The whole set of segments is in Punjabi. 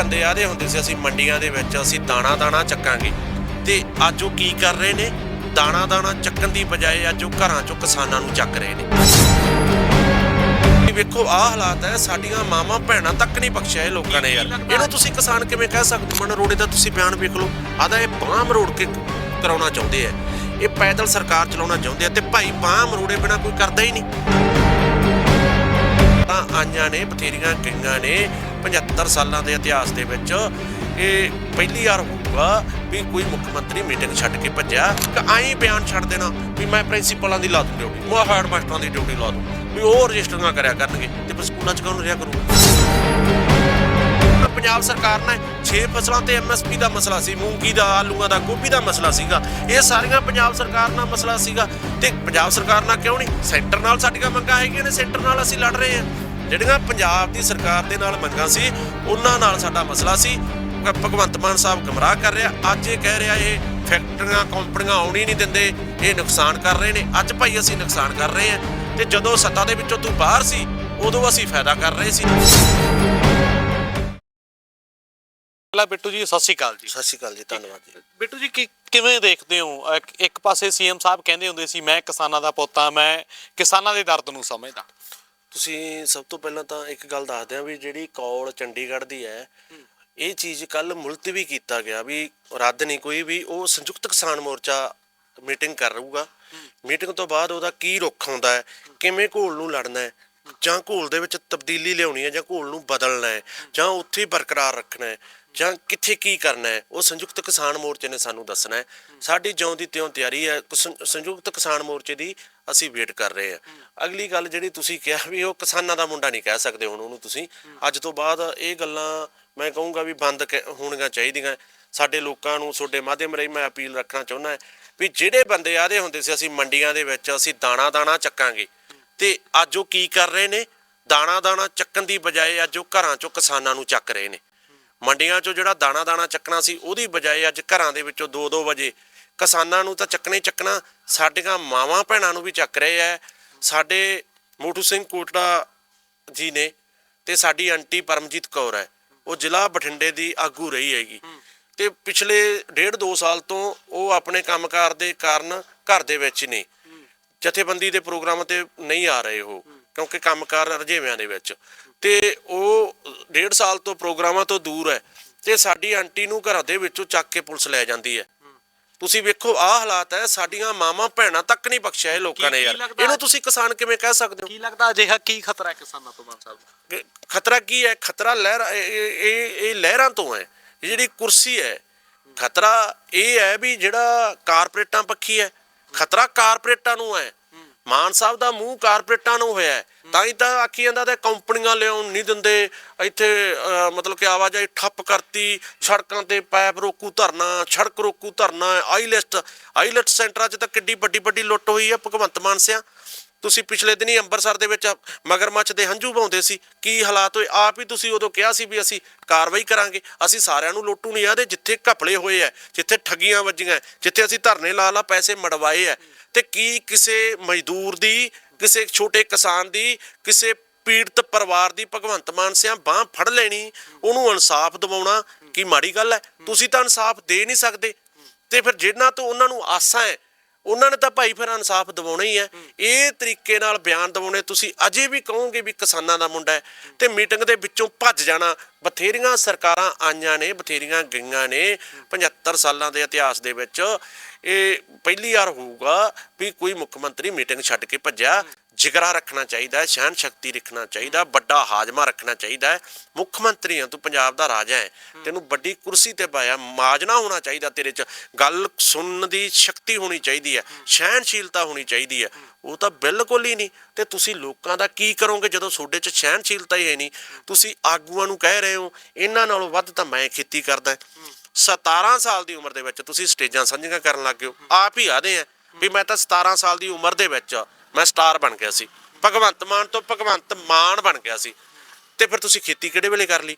ਬੰਦੇ ਆਦੇ ਹੁੰਦੇ ਸੀ ਅਸੀਂ ਮੰਡੀਆਂ ਦੇ ਵਿੱਚ ਅਸੀਂ ਦਾਣਾ ਦਾਣਾ ਚੱਕਾਂਗੇ। ਤੇ ਅੱਜ ਉਹ ਕੀ ਕਰ ਰਹੇ ਨੇ? ਦਾਣਾ ਦਾਣਾ ਚੱਕਣ ਦੀ ਬਜਾਏ ਅੱਜ ਉਹ ਘਰਾਂ ਚੋਂ ਕਿਸਾਨਾਂ ਨੂੰ ਚੱਕ ਰਹੇ ਨੇ। ਇਹ ਵੇਖੋ ਆਹ ਹਾਲਾਤ ਹੈ ਸਾਡੀਆਂ ਮਾਵਾਂ ਭੈਣਾਂ ਤੱਕ ਨਹੀਂ ਬਖਸ਼ਿਆ ਇਹ ਲੋਕਾਂ ਨੇ ਯਾਰ। ਇਹਨੂੰ ਤੁਸੀਂ ਕਿਸਾਨ ਕਿਵੇਂ ਕਹਿ ਸਕਦੇ? ਮਨ ਰੋੜੇ ਦਾ ਤੁਸੀਂ ਬਿਆਨ ਵੇਖ ਲਓ। ਆਦਾ ਇਹ ਬਾਮ ਰੋੜ ਕੇ ਕਰਾਉਣਾ ਚਾਹੁੰਦੇ ਆ। ਇਹ ਪੈਦਲ ਸਰਕਾਰ ਚਲਾਉਣਾ ਚਾਹੁੰਦੇ ਆ ਤੇ ਭਾਈ ਬਾਮ ਰੋੜੇ ਬਿਨਾ ਕੋਈ ਕਰਦਾ ਹੀ ਨਹੀਂ। ਤਾਂ ਆਈਆਂ ਨੇ, ਬਥੇਰੀਆਂ ਗਈਆਂ ਨੇ 75 ਸਾਲਾਂ ਦੇ ਇਤਿਹਾਸ ਦੇ ਵਿੱਚ। ਇਹ ਪਹਿਲੀ ਵਾਰ ਹੋਊਗਾ ਵੀ ਕੋਈ ਮੁੱਖ ਮੰਤਰੀ ਮੀਟਿੰਗ ਛੱਡ ਕੇ ਭੱਜਿਆ। ਕਿ ਆਈ ਬਿਆਨ ਛੱਡ ਦੇਣਾ ਵੀ ਮੈਂ ਪ੍ਰਿੰਸੀਪਲਾਂ ਦੀ ਲਾ ਦੂੰ ਡਿਊਟੀ, ਮੈਂ ਹੈਡ ਮਾਸਟਰਾਂ ਦੀ ਡਿਊਟੀ ਲਾ ਦੂੰ, ਵੀ ਉਹ ਰਜਿਸਟਰਾਂ ਕਰਿਆ ਕਰਨਗੇ ਤੇ ਫਿਰ ਸਕੂਲਾਂ ਚ ਕੌਣ ਰਿਹਾ ਕਰੂਗਾ? ਪੰਜਾਬ ਸਰਕਾਰ ਨੇ 6 ਫਸਲਾਂ ਤੇ ਐਮਐਸਪੀ ਦਾ ਮਸਲਾ ਸੀ, ਮੂੰਗੀ ਦਾ, ਆਲੂਆਂ ਦਾ, ਗੋਭੀ ਦਾ ਮਸਲਾ ਸੀਗਾ। ਇਹ ਸਾਰੀਆਂ ਪੰਜਾਬ ਸਰਕਾਰ ਨਾਲ ਮਸਲਾ ਸੀਗਾ। ਤੇ ਪੰਜਾਬ ਸਰਕਾਰ ਨਾਲ ਕਿਉਂ ਨਹੀਂ? ਸੈਂਟਰ ਨਾਲ ਸਾਡੀਆਂ ਮੰਗਾਂ ਹੈਗੀਆਂ ਨੇ, ਸੈਂਟਰ ਨਾਲ ਅਸੀਂ ਲੜ ਰਹੇ ਹਾਂ। ਜਿਹੜੀਆਂ ਪੰਜਾਬ ਦੀ ਸਰਕਾਰ ਦੇ ਨਾਲ ਮੰਗਾਂ ਸੀ, ਉਹਨਾਂ ਨਾਲ ਸਾਡਾ ਮਸਲਾ ਸੀ। ਭਗਵੰਤ ਮਾਨ ਸਾਹਿਬ ਗਮਰਾਹ ਕਰ ਰਿਹਾ। ਅੱਜ ਇਹ ਕਹਿ ਰਿਹਾ ਇਹ ਫੈਕਟਰੀਆਂ, ਕੰਪਨੀਆਂ ਆਉਣੀ ਨਹੀਂ ਦਿੰਦੇ। ਇਹ ਨੁਕਸਾਨ ਕਰ ਰਹੇ ਨੇ। ਅੱਜ ਭਾਈ ਅਸੀਂ ਨੁਕਸਾਨ ਕਰ ਰਹੇ ਹਾਂ। ਤੇ ਜਦੋਂ ਸੱਤਾ ਦੇ ਵਿੱਚੋਂ ਤੂੰ ਬਾਹਰ ਸੀ, ਉਦੋਂ ਅਸੀਂ ਫਾਇਦਾ ਕਰ ਰਹੇ ਸੀ। ਪਹਿਲਾਂ ਬਿੱਟੂ ਜੀ ਸਤਿ ਸ਼੍ਰੀ ਅਕਾਲ ਜੀ। ਸਤਿ ਸ਼੍ਰੀ ਅਕਾਲ ਜੀ ਧੰਨਵਾਦ ਜੀ। ਬਿੱਟੂ ਜੀ ਕੀ ਕਿਵੇਂ ਦੇਖਦੇ ਹੋ? ਇੱਕ- ਇੱਕ ਪਾਸੇ ਸੀਐਮ ਸਾਹਿਬ ਕਹਿੰਦੇ ਹੁੰਦੇ ਸੀ ਮੈਂ ਕਿਸਾਨਾਂ ਦਾ ਪੁੱਤ ਹਾਂ ਮੈਂ ਕਿਸਾਨਾਂ ਦੇ ਦਰਦ ਨੂੰ ਸਮਝਦਾ। ਤੁਸੀਂ ਸਭ ਤੋਂ ਪਹਿਲਾਂ ਤਾਂ ਇੱਕ ਗੱਲ ਦੱਸ ਦਿਆਂ ਵੀ ਜਿਹੜੀ ਕੌਲ ਚੰਡੀਗੜ੍ਹ ਦੀ ਹੈ ਇਹ ਚੀਜ਼ ਕੱਲ ਮੁਲਤਵੀ ਕੀਤਾ ਗਿਆ ਵੀ ਰੱਦ ਨਹੀਂ ਕੋਈ ਵੀ ਉਹ ਸੰਯੁਕਤ ਕਿਸਾਨ ਮੋਰਚਾ ਮੀਟਿੰਗ ਕਰ ਰਹੂਗਾ। ਮੀਟਿੰਗ ਤੋਂ ਬਾਅਦ ਉਹਦਾ ਕੀ ਰੁਖ ਹੁੰਦਾ ਹੈ ਕਿਵੇਂ ਘੋਲ ਨੂੰ ਲੜਨਾ ਹੈ ਜਾਂ ਘੋਲ ਦੇ ਵਿੱਚ ਤਬਦੀਲੀ ਲਿਆਉਣੀ ਹੈ ਜਾਂ ਘੋਲ ਨੂੰ ਬਦਲਣਾ ਹੈ। ਜਾਂ ਉੱਥੇ ਹੀ ਬਰਕਰਾਰ ਰੱਖਣਾ ਹੈ। ਜਾਂ ਕਿੱਥੇ ਕੀ ਕਰਨਾ ਹੈ, ਉਹ ਸੰਯੁਕਤ ਕਿਸਾਨ ਮੋਰਚੇ ਨੇ ਸਾਨੂੰ ਦੱਸਣਾ ਹੈ। ਸਾਡੀ ਜਿਉਂ ਦੀ ਤਿਉਂ ਤਿਆਰੀ ਹੈ ਕਿਸ- ਸੰਯੁਕਤ ਕਿਸਾਨ ਮੋਰਚੇ ਦੀ ਅਸੀਂ ਵੇਟ ਕਰ ਰਹੇ ਹਾਂ। ਅਗਲੀ ਗੱਲ ਜਿਹੜੀ ਤੁਸੀਂ ਕਿਹਾ ਵੀ ਉਹ ਕਿਸਾਨਾਂ ਦਾ ਮੁੰਡਾ ਨਹੀਂ ਕਹਿ ਸਕਦੇ ਹੁਣ ਉਹਨੂੰ ਤੁਸੀਂ। ਅੱਜ ਤੋਂ ਬਾਅਦ ਇਹ ਗੱਲਾਂ ਮੈਂ ਕਹੂੰਗਾ ਵੀ ਬੰਦ ਕ- ਹੋਣੀਆਂ ਚਾਹੀਦੀਆਂ। ਸਾਡੇ ਲੋਕਾਂ ਨੂੰ, ਤੁਹਾਡੇ ਮਾਧਿਅਮ ਰਾਹੀਂ ਮੈਂ ਅਪੀਲ ਰੱਖਣਾ ਚਾਹੁੰਦਾ ਵੀ ਜਿਹੜੇ ਬੰਦੇ ਆਦੇ ਹੁੰਦੇ ਸੀ, ਅਸੀਂ ਮੰਡੀਆਂ ਦੇ ਵਿੱਚ ਅਸੀਂ ਦਾਣਾ ਦਾਣਾ ਚੱਕਾਂਗੇ। ਤੇ ਅੱਜ ਉਹ ਕੀ ਕਰ ਰਹੇ ਨੇ? ਦਾਣਾ ਦਾਣਾ ਚੱਕਣ ਦੀ ਬਜਾਏ ਅੱਜ ਉਹ ਘਰਾਂ ਚੋਂ ਕਿਸਾਨਾਂ ਨੂੰ ਚੱਕ ਰਹੇ ਨੇ। ਮੰਡੀਆਂ ਚੋਂ ਜਿਹੜਾ ਦਾਣਾ ਦਾਣਾ ਚੱਕਣਾ ਸੀ ਉਹਦੀ ਬਜਾਏ ਅੱਜ ਘਰਾਂ ਦੇ ਵਿੱਚੋਂ 2-2 ਵਜੇ ਕਿਸਾਨਾਂ ਨੂੰ ਤਾਂ ਚੱਕਣੇ ਚੱਕਣਾ ਸਾਡੀਆਂ ਮਾਵਾਂ ਭੈਣਾਂ ਨੂੰ ਵੀ ਚੱਕ ਰਹੇ ਐ। ਸਾਡੇ ਮੋਟੂ ਸਿੰਘ ਕੋਟੜਾ ਜੀ ਨੇ ਤੇ ਸਾਡੀ ਆਂਟੀ ਪਰਮਜੀਤ ਕੌਰ ਹੈ ਉਹ ਜ਼ਿਲ੍ਹਾ ਬਠਿੰਡੇ ਦੀ ਆਗੂ ਰਹੀ ਹੈਗੀ। ਤੇ ਪਿਛਲੇ ਡੇਢ ਦੋ ਸਾਲ ਤੋਂ ਉਹ ਆਪਣੇ ਕੰਮਕਾਰ ਦੇ ਕਾਰਨ ਘਰ ਦੇ ਵਿੱਚ ਨੇ। ਜਥੇਬੰਦੀ ਦੇ ਪ੍ਰੋਗਰਾਮ ਤੇ ਨਹੀਂ ਆ ਰਹੇ ਉਹ। ਕਿਉਂਕਿ ਕੰਮਕਾਰ ਰਜੇਵਿਆਂ ਦੇ ਵਿੱਚ। ਤੇ ਉਹ ਡੇਢ ਸਾਲ ਤੋਂ ਪ੍ਰੋਗਰਾਮਾਂ ਤੋਂ ਦੂਰ ਹੈ ਤੇ ਸਾਡੀ ਆਂਟੀ ਨੂੰ ਘਰਾਂ ਦੇ ਵਿੱਚੋਂ ਚੱਕ ਕੇ ਪੁਲਿਸ ਲੈ ਜਾਂਦੀ ਹੈ। ਤੁਸੀਂ ਵੇਖੋ ਆਹ ਹਾਲਾਤ ਹੈ ਸਾਡੀਆਂ ਮਾਵਾਂ ਭੈਣਾਂ ਤੱਕ ਨਹੀਂ ਬਖਸ਼ਿਆ ਇਹ ਲੋਕਾਂ ਨੇ ਯਾਰ। ਇਹਨੂੰ ਤੁਸੀਂ ਕਿਸਾਨ ਕਿਵੇਂ ਕਹਿ ਸਕਦੇ ਹੋ? ਕੀ ਲੱਗਦਾ ਅਜਿਹਾ ਕੀ ਖਤਰਾ ਹੈ ਕਿਸਾਨਾਂ ਤੋਂ ਮਾਨ ਸਾਹਿਬ? ਖਤਰਾ ਕੀ ਹੈ? ਖਤਰਾ ਲਹਿਰ ਇਹ ਇਹ ਇਹ ਲਹਿਰਾਂ ਤੋਂ ਹੈ। ਇਹ ਜਿਹੜੀ ਕੁਰਸੀ ਹੈ ਖਤਰਾ ਇਹ ਹੈ ਵੀ ਜਿਹੜਾ ਕਾਰਪੋਰੇਟਾਂ ਪੱਖੀ ਹੈ। ਖਤਰਾ ਕਾਰਪੋਰੇਟਾਂ ਨੂੰ ਹੈ। ਮਾਨ ਸਾਹਿਬ ਦਾ ਮੂੰਹ ਕਾਰਪੋਰੇਟਾਂ ਨੂੰ ਹੋਇਆ ਹੈ। ਤਾਂ ਹੀ ਤਾਂ ਆਖੀ ਜਾਂਦਾ ਤੇ ਕੰਪਨੀਆਂ ਲਿਆਉਣ ਨਹੀਂ ਦਿੰਦੇ। ਇੱਥੇ ਮਤਲਬ ਕਿ ਆਵਾਜਾਈ ਠੱਪ ਕਰਤੀ, ਸੜਕਾਂ ਤੇ ਪਾਈਪ ਰੋਕੂ ਧਰਨਾ, ਸੜਕ ਰੋਕੂ ਧਰਨਾ ਆਈਲਿਸਟ ਆਈਲਿਸਟ ਸੈਂਟਰਾਂ 'ਚ ਤਾਂ ਕਿੱਡੀ ਵੱਡੀ ਵੱਡੀ ਲੁੱਟ ਹੋਈ ਹੈ ਭਗਵੰਤ ਮਾਨ ਸਿਆ। ਤੁਸੀਂ ਪਿਛਲੇ ਦਿਨੀ ਅੰਮ੍ਰਿਤਸਰ ਦੇ ਵਿੱਚ ਮਗਰਮੱਛ ਦੇ ਹੰਝੂ ਪਾਉਂਦੇ ਸੀ। ਕੀ ਹਾਲਾਤ ਹੋਏ? ਆਪ ਹੀ ਤੁਸੀਂ ਉਦੋਂ ਕਿਹਾ ਸੀ ਵੀ ਅਸੀਂ ਕਾਰਵਾਈ ਕਰਾਂਗੇ। ਅਸੀਂ ਸਾਰਿਆਂ ਨੂੰ ਲੋਟੂ ਨਹੀਂ ਆਦੇ ਜਿੱਥੇ ਘਪਲੇ ਹੋਏ ਐ ਜਿੱਥੇ ਠੱਗੀਆਂ ਵੱਜੀਆਂ ਜਿੱਥੇ ਅਸੀਂ ਧਰਨੇ ਲਾ ਲਾ ਪੈਸੇ ਮੜਵਾਏ ਐ ਤੇ ਕੀ ਕਿਸੇ ਮਜ਼ਦੂਰ ਦੀ, ਕਿਸੇ ਛੋਟੇ ਕਿਸਾਨ ਦੀ, ਕਿਸੇ ਪੀੜਤ ਪਰਿਵਾਰ ਦੀ ਭਗਵੰਤ ਮਾਨ ਸਿਆ ਬਾਹ ਫੜ ਲੈਣੀ, ਉਹਨੂੰ ਇਨਸਾਫ ਦਿਵਾਉਣਾ ਕੀ ਮਾੜੀ ਗੱਲ ਹੈ? ਤੁਸੀਂ ਤਾਂ ਇਨਸਾਫ ਦੇ ਨਹੀਂ ਸਕਦੇ। ਤੇ ਫਿਰ ਜਿਨ੍ਹਾਂ ਤੋਂ ਉਹਨਾਂ ਨੂੰ ਆਸਾਂ ਹੈ ਉਹਨਾਂ ਨੇ ਤਾਂ ਭਾਈ ਫਿਰ ਇਨਸਾਫ ਦਿਵਾਉਣਾ ਹੀ ਹੈ। ਇਹ ਤਰੀਕੇ ਨਾਲ ਬਿਆਨ ਦਿਵਾਉਣੇ, ਤੁਸੀਂ ਅਜੇ ਵੀ ਕਹੋਗੇ ਵੀ ਕਿਸਾਨਾਂ ਦਾ ਮੁੰਡਾ ਹੈ ਤੇ ਮੀਟਿੰਗ ਦੇ ਵਿੱਚੋਂ ਭੱਜ ਜਾਣਾ। ਬਥੇਰੀਆਂ ਸਰਕਾਰਾਂ ਆਈਆਂ ਨੇ, ਬਥੇਰੀਆਂ ਗਈਆਂ ਨੇ 75 ਸਾਲਾਂ ਦੇ ਇਤਿਹਾਸ ਦੇ ਵਿੱਚ। ਇਹ ਪਹਿਲੀ ਵਾਰ ਹੋਊਗਾ ਵੀ ਕੋਈ ਮੁੱਖ ਮੰਤਰੀ ਮੀਟਿੰਗ ਛੱਡ ਕੇ ਭੱਜਿਆ। ਜਿਗਰਾ ਰੱਖਣਾ ਚਾਹੀਦਾ ਹੈ ਸਹਿਨ ਸ਼ਕਤੀ ਰੱਖਣਾ ਚਾਹੀਦਾ, ਵੱਡਾ ਹਾਜ਼ਮਾ ਰੱਖਣਾ ਚਾਹੀਦਾ ਹੈ। ਮੁੱਖ ਮੰਤਰੀ ਆ ਤੂੰ ਪੰਜਾਬ ਦਾ ਰਾਜਾ ਹੈ, ਤੈਨੂੰ ਵੱਡੀ ਕੁਰਸੀ ਤੇ ਪਾਇਆ ਮਾਜਨਾ ਹੋਣਾ ਚਾਹੀਦਾ ਤੇਰੇ 'ਚ। ਗੱਲ ਸੁਣਨ ਦੀ ਸ਼ਕਤੀ ਹੋਣੀ ਚਾਹੀਦੀ ਹੈ ਸਹਿਨਸ਼ੀਲਤਾ ਹੋਣੀ ਚਾਹੀਦੀ ਹੈ। ਉਹ ਤਾਂ ਬਿਲਕੁਲ ਹੀ ਨਹੀਂ। ਤੇ ਤੁਸੀਂ ਲੋਕਾਂ ਦਾ ਕੀ ਕਰੋਗੇ ਜਦੋਂ ਤੁਹਾਡੇ 'ਚ ਸਹਿਨਸ਼ੀਲਤਾ ਹੀ ਹੈ ਨਹੀਂ? ਤੁਸੀਂ ਆਗੂਆਂ ਨੂੰ ਕਹਿ ਰਹੇ ਹੋ, ਇਹਨਾਂ ਨਾਲੋਂ ਵੱਧ ਤਾਂ ਮੈਂ ਖੇਤੀ ਕਰਦਾ 17 ਸਾਲ ਦੀ ਉਮਰ ਦੇ ਵਿੱਚ ਤੁਸੀਂ ਸਟੇਜਾਂ ਸਾਂਝੀਆਂ ਕਰਨ ਲੱਗ ਗਏ ਹੋ। ਆਪ ਹੀ ਆਦੇ ਆ ਵੀ ਮੈਂ ਤਾਂ 17 ਸਾਲ ਦੀ ਉਮਰ ਦੇ ਵਿੱਚ ਮੈਂ ਸਟਾਰ ਬਣ ਗਿਆ ਸੀ। ਭਗਵੰਤ ਮਾਨ ਤੋਂ ਭਗਵੰਤ ਮਾਨ ਬਣ ਗਿਆ ਸੀ। ਤੇ ਫਿਰ ਤੁਸੀਂ ਖੇਤੀ ਕਿਹੜੇ ਵੇਲੇ ਕਰ ਲਈ?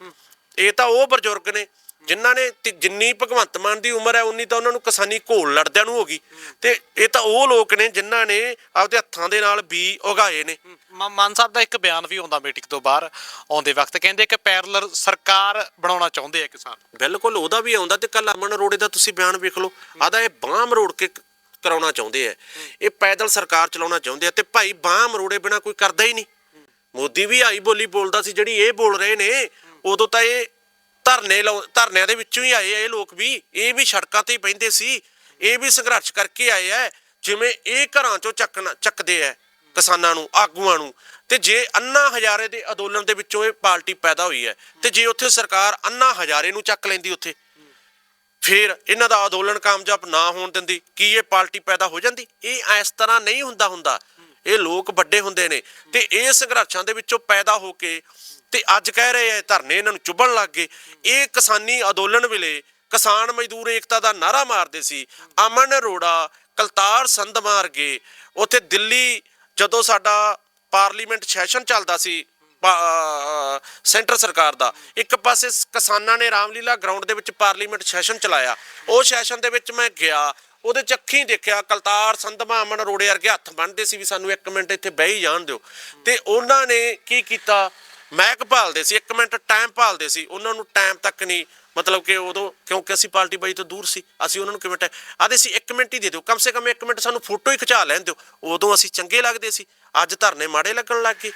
ਇਹ ਤਾਂ ਉਹ ਬਜ਼ੁਰਗ ਨੇ ਜਿਨ੍ਹਾਂ ਨੇ ਜਿੰਨੀ ਭਗਵੰਤ ਮਾਨ ਦੀ ਉਮਰ ਹੈ ਉਨੀ ਤਾਂ ਉਹਨਾਂ ਨੂੰ ਕਿਸਾਨੀ ਘੋਲ ਲੜਦਿਆਂ ਨੂੰ ਹੋ ਗਈ। ਤੇ ਇਹ ਤਾਂ ਉਹ ਲੋਕ ਨੇ ਜਿਨ੍ਹਾਂ ਨੇ ਆਪਦੇ ਹੱਥਾਂ ਦੇ ਨਾਲ ਬੀ ਉਗਾਏ ਨੇ। ਮਾਨ ਸਾਹਿਬ ਦਾ ਇੱਕ ਬਿਆਨ ਵੀ ਆਉਂਦਾ ਮੀਟਿੰਗ ਤੋਂ ਬਾਹਰ ਆਉਂਦੇ ਵਕਤ। ਕਹਿੰਦੇ ਕਿ ਪੈਰਲਰ ਸਰਕਾਰ ਬਣਾਉਣਾ ਚਾਹੁੰਦੇ ਆ ਕਿਸਾਨ। ਬਿਲਕੁਲ ਉਹਦਾ ਵੀ ਆਉਂਦਾ ਤੇ ਕੱਲ ਅਮਨ ਅਰੋੜੇ ਦਾ ਤੁਸੀਂ ਬਿਆਨ ਵੇਖ ਲਓ। ਆਦਾ ਇਹ ਬਾਹ ਮਰੋੜ ਕ- ਕਰਾਉਣਾ ਚਾਹੁੰਦੇ ਆ ਇਹ ਪੈਦਲ ਸਰਕਾਰ ਚਲਾਉਣਾ ਚਾਹੁੰਦੇ ਆ ਤੇ ਭਾਈ ਬਾਹ ਮਰੋੜੇ ਬਿਨਾ ਕੋਈ ਕਰਦਾ ਹੀ ਨਹੀਂ। ਮੋਦੀ ਵੀ ਆਈ ਬੋਲੀ ਬੋਲਦਾ ਸੀ, ਜਿਹੜੀ ਇਹ ਬੋਲ ਰਹੇ ਨੇ, ਉਦੋਂ ਤਾਂ ਇਹ ਧਰਨੇ ਧਰਨਿਆਂ ਦੇ ਵਿੱਚੋਂ ਹੀ ਆਏ ਆ ਇਹ ਲੋਕ ਵੀ। ਇਹ ਵੀ ਸੜਕਾਂ ਤੇ ਹੀ ਬਹਿੰਦੇ ਸੀ, ਇਹ ਵੀ ਸੰਘਰਸ਼ ਕਰਕੇ ਆਏ ਆ ਜਿਵੇਂ ਇਹ ਘਰਾਂ ਚੋਂ ਚੱਕਣਾ, ਚੱਕਦੇ ਆ ਕਿਸਾਨਾਂ ਨੂੰ, ਆਗੂਆਂ ਨੂੰ। ਤੇ ਜੇ ਅੰਨਾ ਹਜ਼ਾਰੇ ਦੇ ਅੰਦੋਲਨ ਦੇ ਵਿੱਚੋਂ ਇਹ ਪਾਰਟੀ ਪੈਦਾ ਹੋਈ ਹੈ ਤੇ ਜੇ ਉੱਥੇ ਸਰਕਾਰ ਅੰਨਾ ਹਜ਼ਾਰੇ ਨੂੰ ਚੱਕ ਲੈਂਦੀ ਉੱਥੇ ਫਿਰ ਇਹਨਾਂ ਦਾ ਅੰਦੋਲਨ ਕਾਮਯਾਬ ਨਾ ਹੋਣ ਦਿੰਦੀ, ਕੀ ਇਹ ਪਾਰਟੀ ਪੈਦਾ ਹੋ ਜਾਂਦੀ? ਇਹ ਇਸ ਤਰ੍ਹਾਂ ਨਹੀਂ ਹੁੰਦਾ ਹੁੰਦਾ। ਇਹ ਲੋਕ ਵੱਡੇ ਹੁੰਦੇ ਨੇ ਤੇ ਇਹ ਸੰਘਰਸ਼ਾਂ ਦੇ ਵਿੱਚੋਂ ਪੈਦਾ ਹੋ ਕੇ ਤੇ ਅੱਜ ਕਹਿ ਰਹੇ ਆ ਧਰਨੇ ਇਹਨਾਂ ਨੂੰ ਚੁੱਭਣ ਲੱਗ ਗਏ। ਇਹ ਕਿਸਾਨੀ ਅੰਦੋਲਨ ਵੇਲੇ ਕਿਸਾਨ ਮਜ਼ਦੂਰ ਏਕਤਾ ਦਾ ਨਾਰਾ ਮਾਰਦੇ ਸੀ। ਅਮਨ ਅਰੋੜਾ, ਕਲਤਾਰ ਸੰਧ ਮਾਰ ਗਏ ਉੱਥੇ ਦਿੱਲੀ ਜਦੋਂ ਸਾਡਾ ਪਾਰਲੀਮੈਂਟ ਸੈਸ਼ਨ ਚੱਲਦਾ ਸੀ ਸੈਂਟਰ ਸਰਕਾਰ ਦਾ। ਇੱਕ ਪਾਸੇ ਕਿਸਾਨਾਂ ਨੇ ਰਾਮਲੀਲਾ ਗਰਾਊਂਡ ਦੇ ਵਿੱਚ ਪਾਰਲੀਮੈਂਟ ਸੈਸ਼ਨ ਚਲਾਇਆ। ਉਹ ਸੈਸ਼ਨ ਦੇ ਵਿੱਚ ਮੈਂ ਗਿਆ। ਉਹਦੇ ਚ ਅੱਖੀਂ ਦੇਖਿਆ ਕਲਤਾਰ ਸੰਧਮਾ ਅਮਨ ਰੋੜੇ ਵਰਗੇ ਹੱਥ ਬੰਨਦੇ ਸੀ ਵੀ ਸਾਨੂੰ 1 ਮਿੰਟ ਇੱਥੇ ਬਹਿ ਹੀ ਜਾਣ ਦਿਓ। ਤੇ ਉਹਨਾਂ ਨੇ ਕੀ ਕੀਤਾ? ਮਹਿਕ ਭਾਲਦੇ ਸੀ 1 ਮਿੰਟ ਟਾਈਮ ਭਾਲਦੇ ਸੀ। ਉਹਨਾਂ ਨੂੰ ਟਾਈਮ ਤੱਕ ਨਹੀਂ ਮਤਲਬ ਕਿ ਉਦੋਂ, ਕਿਉਂਕਿ ਅਸੀਂ ਪਾਰਟੀ ਬਾਈ ਤੋਂ ਦੂਰ ਸੀ। ਅਸੀਂ ਉਹਨਾਂ ਨੂੰ ਕਿਵੇਂ ਟਾਈਮ ਆਦੇ ਸੀ 1 ਮਿੰਟ ਹੀ ਦੇ ਦਿਓ। ਕਮ ਸੇ ਕਮ 1 ਮਿੰਟ ਸਾਨੂੰ ਫੋਟੋ ਹੀ ਖਿਚਾ ਲੈਣ ਦਿਓ। ਉਦੋਂ ਅਸੀਂ ਚੰਗੇ ਲੱਗਦੇ ਸੀ। ਅੱਜ ਧਰਨੇ ਮਾੜੇ ਲੱਗਣ ਲੱਗ ਗਏ।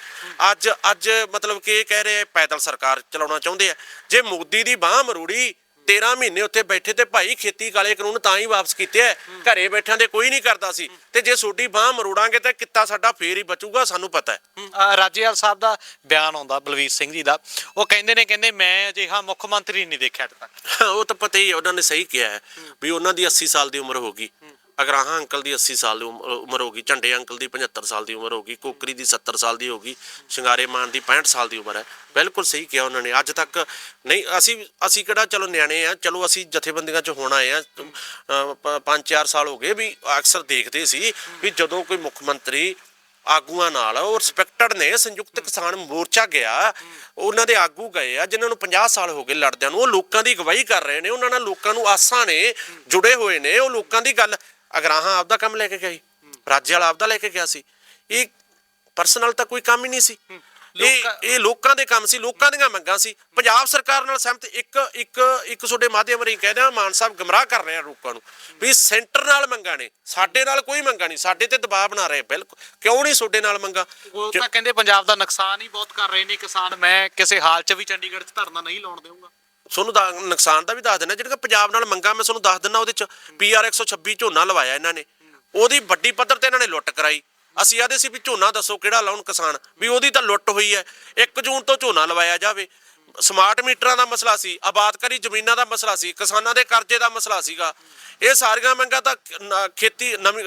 ਅੱਜ ਅੱਜ ਮਤਲਬ ਕਿ ਇਹ ਕਹਿ ਰਹੇ ਪੈਦਲ ਸਰਕਾਰ ਚਲਾਉਣਾ ਚਾਹੁੰਦੇ ਆ। ਜੇ ਮੋਦੀ ਦੀ ਬਾਹ ਮਰੂੜੀ 13 ਮਹੀਨੇ ਉੱਥੇ ਬੈਠੇ ਤੇ ਭਾਈ ਖੇਤੀ ਕਾਲੇ ਕਾਨੂੰਨ ਤਾਂ ਹੀ ਵਾਪਸ ਕੀਤੇ ਐ ਘਰੇ ਬੈਠਿਆਂ ਦੇ ਕੋਈ ਨਹੀਂ ਕਰਦਾ ਸੀ। ਤੇ ਜੇ ਸੋਡੀ ਬਾਹ ਮਰੋੜਾਂਗੇ ਤਾਂ ਕਿੱਤਾ ਸਾਡਾ ਫੇਰ ਹੀ ਬਚੂਗਾ ਸਾਨੂੰ ਪਤਾ ਹੈ। ਰਾਜੇਵਾਲ ਸਾਹਿਬ ਦਾ ਬਿਆਨ ਆਉਂਦਾ ਬਲਵੀਰ ਸਿੰਘ ਜੀ ਦਾ। ਉਹ ਕਹਿੰਦੇ ਨੇ ਕਹਿੰਦੇ ਮੈਂ ਅਜਿਹਾ ਮੁੱਖ ਮੰਤਰੀ ਨਹੀਂ ਦੇਖਿਆ ਤੱਕ। ਉਹ ਤਾਂ ਪਤਾ ਹੀ ਹੈ ਉਹਨਾਂ ਨੇ ਸਹੀ ਕਿਹਾ ਹੈ ਵੀ ਉਹਨਾਂ ਦੀ 80 ਸਾਲ ਦੀ ਉਮਰ ਹੋ ਗਈ। ਅਗਰਾਹਾਂ ਅੰਕਲ ਦੀ 80 ਸਾਲ ਦੀ ਉਮਰ ਉਮਰ ਹੋ ਗਈ, ਝੰਡੇ ਅੰਕਲ ਦੀ 75 ਸਾਲ ਦੀ ਉਮਰ ਹੋ ਗਈ, ਕੋਕਰੀ ਦੀ 70 ਸਾਲ ਦੀ ਹੋ ਗਈ, ਸ਼ਿੰਗਾਰੇ ਮਾਨ ਦੀ 65 ਸਾਲ ਦੀ ਉਮਰ ਹੈ, ਬਿਲਕੁਲ ਸਹੀ ਕਿਹਾ ਉਹਨਾਂ ਨੇ। ਅੱਜ ਤੱਕ ਨਹੀਂ, ਅਸੀਂ ਅਸੀਂ ਕਿਹੜਾ ਚਲੋ ਨਿਆਣੇ ਆ, ਚਲੋ ਅਸੀਂ ਜਥੇਬੰਦੀਆਂ 'ਚ ਹੁਣ ਆਏ ਆ 5-4 ਸਾਲ ਹੋ ਗਏ ਵੀ ਅਕਸਰ ਦੇਖਦੇ ਸੀ ਵੀ ਜਦੋਂ ਕੋਈ ਮੁੱਖ ਮੰਤਰੀ ਆਗੂਆਂ ਨਾਲ ਉਹ ਰਿਸਪੈਕਟਡ ਨੇ, ਸੰਯੁਕਤ ਕਿਸਾਨ ਮੋਰਚਾ ਗਿਆ, ਉਹਨਾਂ ਦੇ ਆਗੂ ਗਏ ਆ, ਜਿਨ੍ਹਾਂ ਨੂੰ 50 ਸਾਲ ਹੋ ਗਏ ਲੜਦਿਆਂ ਨੂੰ, ਉਹ ਲੋਕਾਂ ਦੀ ਅਗਵਾਈ ਕਰ ਰਹੇ ਨੇ, ਉਹਨਾਂ ਨਾਲ ਲੋਕਾਂ ਨੂੰ ਆਸਾਂ ਨੇ ਜੁੜੇ ਹੋਏ ਨੇ, ਉਹ ਲੋਕਾਂ ਦੀ ਗੱਲ ਅਗਰਾਹਾਂ ਆਪਦਾ ਕੰਮ ਲੈ ਕੇ ਗਿਆ ਸੀ ਰਾਜੇ ਵਾਲਾ ਆਪਦਾ ਲੈ ਕੇ ਗਿਆ ਸੀ ਇਹ ਪਰਸਨਲ ਤਾਂ ਕੋਈ ਕੰਮ ਹੀ ਨਹੀਂ ਸੀ। ਇਹ ਇਹ ਲੋਕਾਂ ਦੇ ਕੰਮ ਸੀ ਲੋਕਾਂ ਦੀਆਂ ਮੰਗਾਂ ਸੀ। ਪੰਜਾਬ ਸਰਕਾਰ ਨਾਲ ਸਹਿਮਤ ਇੱਕ ਇੱਕ ਇੱਕ ਤੁਹਾਡੇ ਮਾਧਿਅਮ ਰਾਹੀਂ ਕਹਿ ਮਾਨ ਸਾਹਿਬ ਗਮਰਾਹ ਕਰ ਰਹੇ ਆ ਲੋਕਾਂ ਨੂੰ ਵੀ ਸੈਂਟਰ ਨਾਲ ਮੰਗਾਂ ਨੇ ਸਾਡੇ ਨਾਲ ਕੋਈ ਮੰਗਾਂ ਨਹੀਂ ਸਾਡੇ ਤੇ ਦਬਾਅ ਬਣਾ ਰਹੇ ਬਿਲਕੁਲ। ਕਿਉਂ ਨਹੀਂ ਤੁਹਾਡੇ ਨਾਲ ਮੰਗਾਂ? ਉਹ ਤਾਂ ਕਹਿੰਦੇ ਪੰਜਾਬ ਦਾ ਨੁਕਸਾਨ ਹੀ ਬਹੁਤ ਕਰ ਰਹੇ ਨੇ ਕਿਸਾਨ ਮੈਂ ਕਿਸੇ ਹਾਲ 'ਚ ਵੀ ਚੰਡੀਗੜ੍ਹ 'ਚ ਧਰਨਾ ਨਹੀਂ ਲਾਉਣ ਦੇਵਾਂਗਾ ਤੁਹਾਨੂੰ ਦਾ ਨੁਕਸਾਨ ਦਾ ਵੀ ਦੱਸ ਦਿੰਦਾ, ਜਿਹੜਾ ਪੰਜਾਬ ਨਾਲ ਮੰਗਾ ਮੈਂ ਤੁਹਾਨੂੰ ਦੱਸ ਦਿੰਦਾ ਉਹਦੇ ਚ ਪੀਆਰ 126 ਝੋਨਾ ਲਵਾਇਆ ਇਹਨਾਂ ਨੇ। ਉਹਦੀ ਵੱਡੀ ਪੱਧਰ ਤੇ ਇਹਨਾਂ ਨੇ ਲੁੱਟ ਕਰਾਈ। ਅਸੀਂ ਆਦੇ ਸੀ ਵੀ ਝੋਨਾ ਦੱਸੋ ਕਿਹੜਾ ਲਾਉਣ ਕਿਸਾਨ, ਵੀ ਉਹਦੀ ਤਾਂ ਲੁੱਟ ਹੋਈ ਹੈ। 1 ਜੂਨ ਤੋਂ ਝੋਨਾ ਲਵਾਇਆ ਜਾਵੇ। ਸਮਾਰਟ ਮੀਟਰਾਂ ਦਾ ਮਸਲਾ ਸੀ, ਆਬਾਦਕਾਰੀ ਜ਼ਮੀਨਾਂ ਦਾ ਮਸਲਾ ਸੀ, ਕਿਸਾਨਾਂ ਦੇ ਕਰਜ਼ੇ ਦਾ ਮਸਲਾ ਸੀਗਾ, ਇਹ ਸਾਰੀਆਂ ਮੰਗਾਂ ਤਾਂ ਖੇਤੀ, ਨਵੀਂ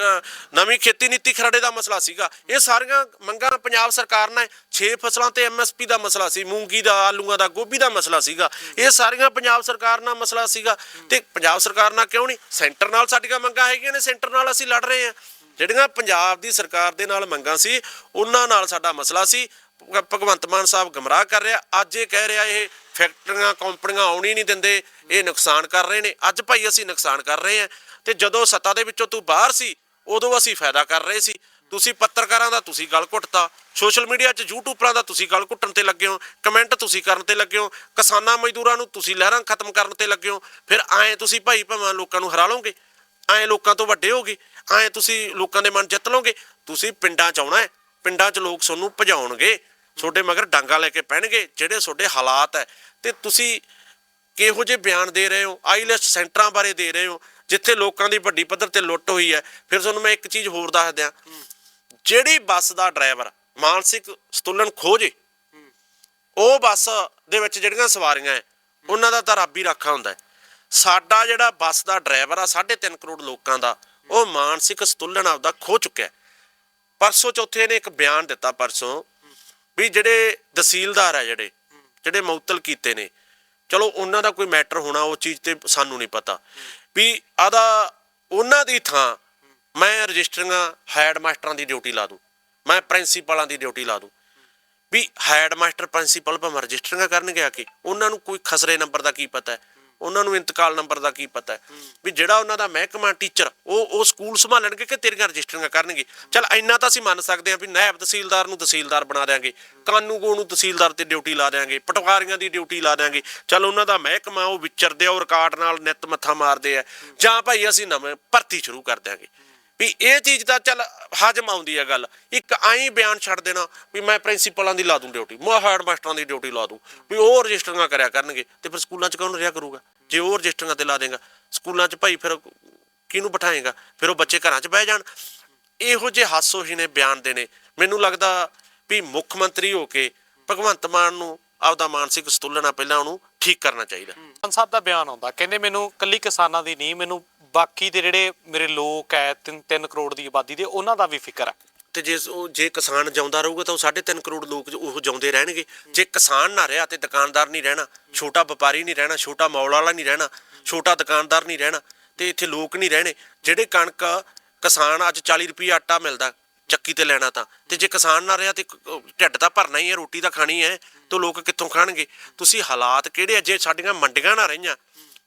ਨਵੀਂ ਖੇਤੀ ਨੀਤੀ ਖਰੜੇ ਦਾ ਮਸਲਾ ਸੀਗਾ। ਇਹ ਸਾਰੀਆਂ ਮੰਗਾਂ ਪੰਜਾਬ ਸਰਕਾਰ ਨੇ 6 ਫਸਲਾਂ ਤੇ ਐਮਐਸਪੀ ਦਾ ਮਸਲਾ ਸੀ, ਮੂੰਗੀ ਦਾ, ਆਲੂਆਂ ਦਾ, ਗੋਭੀ ਦਾ ਮਸਲਾ ਸੀਗਾ। ਇਹ ਸਾਰੀਆਂ ਪੰਜਾਬ ਸਰਕਾਰ ਨਾਲ ਮਸਲਾ ਸੀਗਾ ਤੇ ਪੰਜਾਬ ਸਰਕਾਰ ਨਾਲ ਕਿਉਂ ਨਹੀਂ? ਸੈਂਟਰ ਨਾਲ ਸਾਡੀਆਂ ਮੰਗਾਂ ਹੈਗੀਆਂ ਨੇ, ਸੈਂਟਰ ਨਾਲ ਅਸੀਂ ਲੜ ਰਹੇ ਹਾਂ। ਜਿਹੜੀਆਂ ਪੰਜਾਬ ਦੀ ਸਰਕਾਰ ਦੇ ਨਾਲ ਮੰਗਾਂ ਸੀ, ਉਹਨਾਂ ਨਾਲ ਸਾਡਾ ਮਸਲਾ ਸੀ। ਭਗਵੰਤ ਮਾਨ ਸਾਹਿਬ ਗਮਰਾਹ ਕਰ ਰਿਹਾ। ਅੱਜ ਇਹ ਕਹਿ ਰਿਹਾ ਇਹ ਫੈਕਟਰੀਆਂ, ਕੰਪਨੀਆਂ ਆਉਣੀ ਨਹੀਂ ਦਿੰਦੇ। ਇਹ ਨੁਕਸਾਨ ਕਰ ਰਹੇ ਨੇ। ਅੱਜ ਭਾਈ ਅਸੀਂ ਨੁਕਸਾਨ ਕਰ ਰਹੇ ਹਾਂ। ਤੇ ਜਦੋਂ ਸੱਤਾ ਦੇ ਵਿੱਚੋਂ ਤੂੰ ਬਾਹਰ ਸੀ, ਉਦੋਂ ਅਸੀਂ ਫਾਇਦਾ ਕਰ ਰਹੇ ਸੀ। ਤੁਸੀਂ ਪੱਤਰਕਾਰਾਂ ਦਾ ਤੁਸੀਂ ਗਲ ਘੁੱਟਤਾ। ਸੋਸ਼ਲ ਮੀਡੀਆ 'ਚ ਯੂਟਿਊਬਰਾਂ ਦਾ ਤੁਸੀਂ ਗਲ ਘੁੱਟਣ ਤੇ ਲੱਗੇ ਹੋ। ਕਮੈਂਟ ਤੁਸੀਂ ਕਰਨ ਤੇ ਲੱਗੇ ਹੋ। ਕਿਸਾਨਾਂ ਮਜ਼ਦੂਰਾਂ ਨੂੰ ਤੁਸੀਂ ਲਹਿਰਾਂ ਖਤਮ ਕਰਨ ਤੇ ਲੱਗੇ ਹੋ। ਫਿਰ ਐਂ ਤੁਸੀਂ ਭਾਈ ਭਾਵੇਂ ਲੋਕਾਂ ਨੂੰ ਹਰਾ ਲਓਗੇ। ਐਂ ਲੋਕਾਂ ਤੋਂ ਵੱਡੇ ਹੋਗੇ। ਐਂ ਤੁਸੀਂ ਲੋਕਾਂ ਦੇ ਮਨ ਜਿੱਤ ਲਓਗੇ। ਤੁਸੀਂ ਪਿੰਡਾਂ 'ਚ ਆਉਣਾ ਹੈ। ਪਿੰਡਾਂ 'ਚ ਲੋਕ ਤੁਹਾਨੂੰ ਭਜਾਉਣਗੇ। ਤੁਹਾਡੇ ਮਗਰ ਡਾਂਗਾ ਲੈ ਕੇ ਪੈਣਗੇ, ਜਿਹੜੇ ਤੁਹਾਡੇ ਹਾਲਾਤ ਹੈ। ਤੇ ਤੁਸੀਂ ਕਿਹੋ ਜਿਹੇ ਬਿਆਨ ਦੇ ਰਹੇ ਹੋ? ਆਈਲੈਸ ਸੈਂਟਰਾਂ ਬਾਰੇ ਦੇ ਰਹੇ ਹੋ, ਜਿੱਥੇ ਲੋਕਾਂ ਦੀ ਵੱਡੀ ਪੱਧਰ ਤੇ ਲੁੱਟ ਹੋਈ ਹੈ। ਫਿਰ ਤੁਹਾਨੂੰ ਮੈਂ ਇੱਕ ਚੀਜ਼ ਹੋਰ ਦੱਸ ਦਿਆਂ। ਜਿਹੜੀ ਬੱਸ ਦਾ ਡਰਾਈਵਰ ਮਾਨਸਿਕ ਸਤੁਲਨ ਖੋਜੇ ਉਹ ਬੱਸ ਦੇ ਵਿੱਚ ਜਿਹੜੀਆਂ ਸਵਾਰੀਆਂ ਹੈ, ਉਹਨਾਂ ਦਾ ਤਾਂ ਰੱਬ ਹੀ ਰਾਖਾ ਹੁੰਦਾ ਸਾਡਾ ਜਿਹੜਾ ਬੱਸ ਦਾ ਡਰਾਈਵਰ ਆ 3.5 ਕਰੋੜ ਲੋਕਾਂ ਦਾ, ਉਹ ਮਾਨਸਿਕ ਸਤੁਲਨ ਆਪਦਾ ਖੋ ਚੁੱਕਿਆ ਪਰਸੋਂ ਚੌਥੇ ਨੇ ਇੱਕ ਬਿਆਨ ਦਿੱਤਾ ਪਰਸੋਂ ਵੀ ਜਿਹੜੇ ਤਹਿਸੀਲਦਾਰ ਆ ਜਿਹੜੇ ਜਿਹੜੇ ਮੁਅੱਤਲ ਕੀਤੇ ਨੇ। ਚਲੋ, ਉਹਨਾਂ ਦਾ ਕੋਈ ਮੈਟਰ ਹੋਣਾ, ਉਹ ਚੀਜ਼ ਤੇ ਸਾਨੂੰ ਨਹੀਂ ਪਤਾ। ਵੀ ਆਦਾ ਉਹਨਾਂ ਦੀ ਥਾਂ ਮੈਂ ਰਜਿਸਟਰੀਆਂ ਹੈਡ ਮਾਸਟਰਾਂ ਦੀ ਡਿਊਟੀ ਲਾ ਦੂੰ, ਮੈਂ ਪ੍ਰਿੰਸੀਪਲਾਂ ਦੀ ਡਿਊਟੀ ਲਾ ਦੂੰ। ਵੀ ਹੈਡ ਮਾਸਟਰ ਪ੍ਰਿੰਸੀਪਲ ਭਾਵੇਂ ਰਜਿਸਟਰੀਆਂ ਕਰਨਗੇ ਆ ਕੇ, ਉਹਨਾਂ ਨੂੰ ਕੋਈ ਖਸਰੇ ਨੰਬਰ ਦਾ ਕੀ ਪਤਾ ਹੈ? ਉਹਨਾਂ ਨੂੰ ਇੰਤਕਾਲ ਨੰਬਰ ਦਾ ਕੀ ਪਤਾ ਹੈ? ਵੀ ਜਿਹੜਾ ਉਹਨਾਂ ਦਾ ਮਹਿਕਮਾ ਟੀਚਰ, ਉਹ ਉਹ ਸਕੂਲ ਸੰਭਾਲਣਗੇ ਕਿ ਤੇਰੀਆਂ ਰਜਿਸਟਰੀਆਂ ਕਰਨਗੇ? ਚਲ ਇੰਨਾ ਤਾਂ ਅਸੀਂ ਮੰਨ ਸਕਦੇ ਹਾਂ ਵੀ ਨਾਇਬ ਤਹਿਸੀਲਦਾਰ ਨੂੰ ਤਹਿਸੀਲਦਾਰ ਬਣਾ ਦਿਆਂਗੇ ਕਾਨੂੰਗੋ ਨੂੰ ਤਹਿਸੀਲਦਾਰ ਤੇ ਡਿਊਟੀ ਲਾ ਦਿਆਂਗੇ, ਪਟਵਾਰੀਆਂ ਦੀ ਡਿਊਟੀ ਲਾ ਦਿਆਂਗੇ। ਚਲ ਉਹਨਾਂ ਦਾ ਮਹਿਕਮਾ ਉਹ ਵਿਚਰਦੇ ਆ, ਉਹ ਰਿਕਾਰਡ ਨਾਲ ਨਿੱਤ ਮੱਥਾ ਮਾਰਦੇ ਆ। ਜਾਂ ਭਾਈ ਅਸੀਂ ਨਵੇਂ ਭਰਤੀ ਸ਼ੁਰੂ ਕਰ ਦਿਆਂਗੇ। ਵੀ ਇਹ ਚੀਜ਼ ਤਾਂ ਚੱਲ ਹਜਮ ਆਉਂਦੀ ਹੈ ਗੱਲ। ਇੱਕ ਆਈ ਬਿਆਨ ਛੱਡ ਦੇਣਾ ਵੀ ਮੈਂ ਪ੍ਰਿੰਸੀਪਲਾਂ ਦੀ ਲਾ ਦੂੰ ਡਿਊਟੀ, ਮੈਂ ਹੈਡ ਮਾਸਟਰਾਂ ਦੀ ਡਿਊਟੀ ਲਾ ਦੂੰ, ਵੀ ਉਹ ਰਜਿਸਟਰੀਆਂ ਕਰਿਆ ਕਰਨਗੇ, ਤੇ ਫਿਰ ਸਕੂਲਾਂ 'ਚ ਕੌਣ ਰਿਹਾ ਕਰੂਗਾ? ਜੇ ਉਹ ਰਜਿਸਟਰੀਆਂ ਤੇ ਲਾ ਦੇਗਾ, ਸਕੂਲਾਂ 'ਚ ਭਾਈ ਫਿਰ ਕਿਹਨੂੰ ਬਿਠਾਏਗਾ? ਫਿਰ ਉਹ ਬੱਚੇ ਘਰਾਂ 'ਚ ਬਹਿ ਜਾਣ। ਇਹੋ ਜਿਹੇ ਹਾਸੋਹੀ ਨੇ ਬਿਆਨ ਦੇਣੇ, ਮੈਨੂੰ ਲੱਗਦਾ ਵੀ ਮੁੱਖ ਮੰਤਰੀ ਹੋ ਕੇ ਭਗਵੰਤ ਮਾਨ ਨੂੰ ਆਪਦਾ ਮਾਨਸਿਕ ਸਤੁਲਨਾ ਪਹਿਲਾਂ ਉਹਨੂੰ ਠੀਕ ਕਰਨਾ ਚਾਹੀਦਾ। ਸਾਹਿਬ ਦਾ ਬਿਆਨ ਆਉਂਦਾ, ਕਹਿੰਦੇ ਮੈਨੂੰ ਕੱਲੀ ਕਿਸਾਨਾਂ ਦੀ ਨਹੀਂ, ਮੈਨੂੰ ਬਾਕੀ ਦੇ ਜਿਹੜੇ ਮੇਰੇ ਲੋਕ ਐ 3 ਕਰੋੜ ਦੀ ਆਬਾਦੀ ਦੇ, ਉਹਨਾਂ ਦਾ ਵੀ ਫਿਕਰ ਹੈ। ਤੇ ਜੇ ਉਹ, ਜੇ ਕਿਸਾਨ ਜਿਉਂਦਾ ਰਹੂਗਾ ਤਾਂ ਉਹ 3.5 ਕਰੋੜ ਲੋਕ ਉਹ ਜਿਉਂਦੇ ਰਹਿਣਗੇ। ਜੇ ਕਿਸਾਨ ਨਾ ਰਿਹਾ ਤੇ ਦੁਕਾਨਦਾਰ ਨਹੀਂ ਰਹਿਣਾ, ਛੋਟਾ ਵਪਾਰੀ ਨਹੀਂ ਰਹਿਣਾ, ਛੋਟਾ ਮੌਲ ਵਾਲਾ ਨਹੀਂ ਰਹਿਣਾ, ਛੋਟਾ ਦੁਕਾਨਦਾਰ ਨਹੀਂ ਰਹਿਣਾ ਤੇ ਇੱਥੇ ਲੋਕ ਨਹੀਂ ਰਹਿਣੇ, ਜਿਹੜੇ ਕਣਕ ਕਿਸਾਨ ਅੱਜ 40 ਰੁਪਏ ਆਟਾ ਮਿਲਦਾ ਚੱਕੀ ਤੇ ਲੈਣਾ ਤਾਂ, ਤੇ ਜੇ ਕਿਸਾਨ ਨਾ ਰਿਹਾ ਤੇ ਢਿੱਡ ਤਾਂ ਭਰਨਾ ਹੀ ਹੈ, ਰੋਟੀ ਤਾਂ ਖਾਣੀ ਹੈ, ਤੇ ਲੋਕ ਕਿੱਥੋਂ ਖਾਣਗੇ? ਤੁਸੀਂ ਹਾਲਾਤ ਕਿਹੜੇ ਆ? ਜੇ ਸਾਡੀਆਂ ਮੰਡੀਆਂ ਨਾ ਰਹੀਆਂ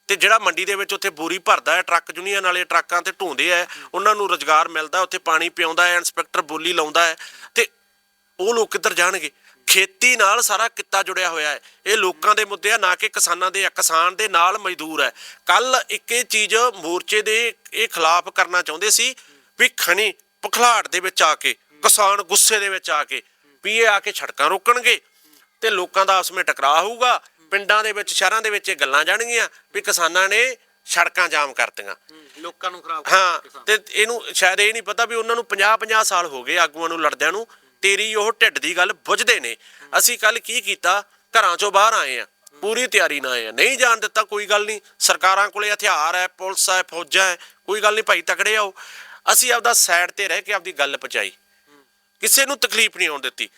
ਤੇ ਜਿਹੜਾ ਮੰਡੀ ਦੇ ਵਿੱਚ ਉੱਥੇ ਬੋਰੀ ਭਰਦਾ ਹੈ, ਟਰੱਕ ਯੂਨੀਅਨ ਵਾਲੇ ਟਰੱਕਾਂ ਤੇ ਢੋਂਦੇ ਆ, ਉਹਨਾਂ ਨੂੰ ਰੋਜ਼ਗਾਰ ਮਿਲਦਾ, ਉੱਥੇ ਪਾਣੀ ਪਿਆਉਂਦਾ ਹੈ ਇਨਸਪੈਕਟਰ ਬੋਲੀ ਲਾਉਂਦਾ ਹੈ ਤੇ ਉਹ ਲੋਕ ਕਿੱਧਰ ਜਾਣਗੇ? ਖੇਤੀ ਨਾਲ ਸਾਰਾ ਕਿੱਤਾ ਜੁੜਿਆ ਹੋਇਆ ਹੈ। ਇਹ ਲੋਕਾਂ ਦੇ ਮੁੱਦੇ ਆ, ਨਾ ਕਿ ਕਿਸਾਨਾਂ ਦੇ ਆ, ਕਿਸਾਨ ਦੇ ਨਾਲ ਮਜ਼ਦੂਰ ਹੈ। ਕੱਲ ਇੱਕ ਇਹ ਚੀਜ਼ ਮੋਰਚੇ ਦੇ ਇਹ ਖਿਲਾਫ ਕਰਨਾ ਚਾਹੁੰਦੇ ਸੀ ਵੀ ਖਣੀ ਪਖਲਾੜ ਦੇ ਵਿੱਚ ਆ ਕੇ, ਕਿਸਾਨ ਗੁੱਸੇ ਦੇ ਵਿੱਚ ਆ ਕੇ, ਵੀ ਇਹ ਆ ਕੇ ਛੜਕਾਂ ਰੋਕਣਗੇ ਤੇ ਲੋਕਾਂ ਦਾ ਆਪਸ ਵਿੱਚ ਟਕਰਾਅ ਹੋਊਗਾ। ਪਿੰਡਾਂ ਦੇ ਵਿੱਚ ਸ਼ਹਿਰਾਂ ਦੇ ਵਿੱਚ ਇਹ ਗੱਲਾਂ ਜਾਣਗੀਆਂ ਵੀ ਕਿਸਾਨਾਂ ਨੇ ਸੜਕਾਂ ਜਾਮ ਕਰਤੀਆਂ। ਲੋਕਾਂ ਨੂੰ ਖਰਾਬ ਹਾਂ ਤੇ ਇਹਨੂੰ ਸ਼ਾਇਦ ਇਹ ਨਹੀਂ ਪਤਾ ਵੀ ਉਹਨਾਂ ਨੂੰ 50 50 ਸਾਲ ਹੋ ਗਏ ਆਗੂਆਂ ਨੂੰ ਲੜਦਿਆਂ ਨੂੰ ਤੇਰੀ ਉਹ ਢਿੱਡ ਦੀ ਗੱਲ ਬੁੱਝਦੇ ਨੇ। ਅਸੀਂ ਕੱਲ ਕੀ ਕੀਤਾ? ਘਰਾਂ ਚੋਂ ਬਾਹਰ ਆਏ ਆ ਪੂਰੀ ਤਿਆਰੀ ਨਾਲ ਆਏ ਆ ਨਹੀਂ ਜਾਣ ਦਿੱਤਾ ਕੋਈ ਗੱਲ ਨਹੀਂ। ਸਰਕਾਰਾਂ ਕੋਲੇ ਹਥਿਆਰ ਹੈ ਪੁਲਿਸ ਹੈ ਫੌਜਾਂ ਹੈ ਕੋਈ ਗੱਲ ਨਹੀਂ ਭਾਈ ਤਕੜੇ ਆਓ। ਅਸੀਂ ਆਪਦਾ ਸਾਈਡ ਤੇ ਰਹਿ ਕੇ ਆਪਦੀ ਗੱਲ ਪਹੁੰਚਾਈ। ਕਿਸੇ ਨੂੰ ਤਕਲੀਫ ਨਹੀਂ ਆਉਣ ਦਿੱਤੀ।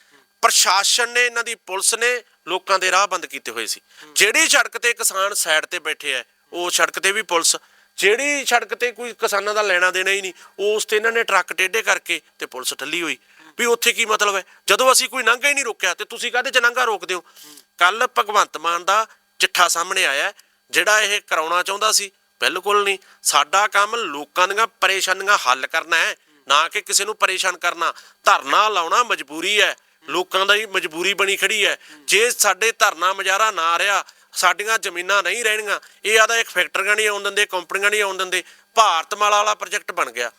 ਪ੍ਰਸ਼ਾਸਨ ਨੇ ਇਹਨਾਂ ਦੀ ਪੁਲਿਸ ਨੇ ਲੋਕਾਂ ਦੇ ਰਾਹ ਬੰਦ ਕੀਤੇ ਹੋਏ ਸੀ। ਜਿਹੜੀ ਸੜਕ ਤੇ ਕਿਸਾਨ ਸਾਈਡ ਤੇ ਬੈਠੇ ਐ ਉਹ ਸੜਕ ਤੇ ਵੀ ਪੁਲਿਸ, ਜਿਹੜੀ ਸੜਕ ਤੇ ਕੋਈ ਕਿਸਾਨਾਂ ਦਾ ਲੈਣਾ ਦੇਣਾ ਹੀ ਨਹੀਂ, ਉਸ ਤੇ ਇਹਨਾਂ ਨੇ ਟਰੱਕ ਟੇਢੇ ਕਰਕੇ ਤੇ ਪੁਲਿਸ ਠੱਲੀ ਹੋਈ। ਵੀ ਉੱਥੇ ਕੀ ਮਤਲਬ ਹੈ? ਜਦੋਂ ਅਸੀਂ ਕੋਈ ਨਾਂਗਾ ਹੀ ਨਹੀਂ ਰੋਕਿਆ ਤੇ ਤੁਸੀਂ ਕਾਹਦੇ ਚ ਨਾਂਗਾ ਰੋਕਦੇ ਹੋ? ਕੱਲ ਭਗਵੰਤ ਮਾਨ ਦਾ ਚਿੱਠਾ ਸਾਹਮਣੇ ਆਇਆ, ਜਿਹੜਾ ਇਹ ਕਰਾਉਣਾ ਚਾਹੁੰਦਾ ਸੀ, ਬਿਲਕੁਲ ਨਹੀਂ। ਸਾਡਾ ਕੰਮ ਲੋਕਾਂ ਦੀਆਂ ਪਰੇਸ਼ਾਨੀਆਂ ਹੱਲ ਕਰਨਾ ਹੈ, ਨਾ ਕਿ ਕਿਸੇ ਨੂੰ ਪਰੇਸ਼ਾਨ ਕਰਨਾ। ਧਰਨਾ ਲਾਉਣਾ ਮਜਬੂਰੀ ਹੈ। ਲੋਕਾਂ ਦਾ ਹੀ ਮਜਬੂਰੀ ਬਣੀ ਖੜੀ ਹੈ। ਜੇ ਸਾਡੇ ਧਰਨਾ ਮਜਾਰਾ ਨਾ ਰਿਹਾ, ਸਾਡੀਆਂ ਜ਼ਮੀਨਾਂ ਨਹੀਂ ਰਹਿਣੀਆਂ, ਇਹ ਆਦਾ ਇੱਕ ਫੈਕਟਰੀਆਂ ਨਹੀਂ ਆਉਣ ਦਿੰਦੇ, ਕੰਪਨੀਆਂ ਨਹੀਂ ਆਉਣ ਦਿੰਦੇ ਭਾਰਤਮਾਲਾ ਵਾਲਾ ਪ੍ਰੋਜੈਕਟ ਬਣ ਗਿਆ।